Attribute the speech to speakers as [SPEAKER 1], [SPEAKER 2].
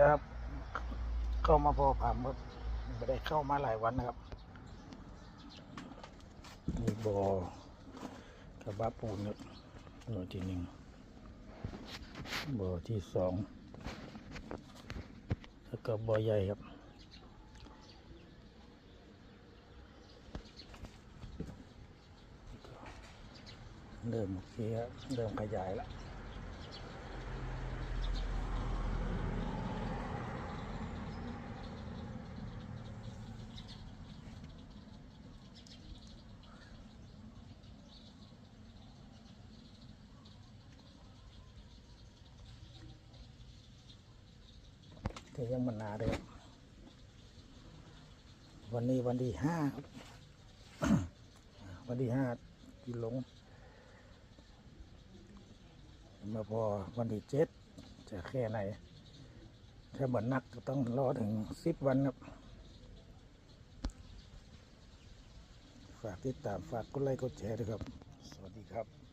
[SPEAKER 1] ครับ เข้ามาพอผ่ามครับไม่ได้เข้ามาหลายวันนะครับมีบอ่อกระบะปูนครับหน่วยที่หนึ่งบ่อที่สองแล้วก็บ่อใหญ่ครับเริ่มเคครับเริ่มขยายแล้ว แต่ยังมันนาเลยครับวันนี้วันที่ห้าวันที่ห้าที่ลง มาพอวันที่เจ็ดจะแค่ไหน ถ้าเหมือนนักต้องรอถึงสิบวันครับฝากติดตามฝากกดไลค์กดแชร์ด้วยครับ สวัสดีครับ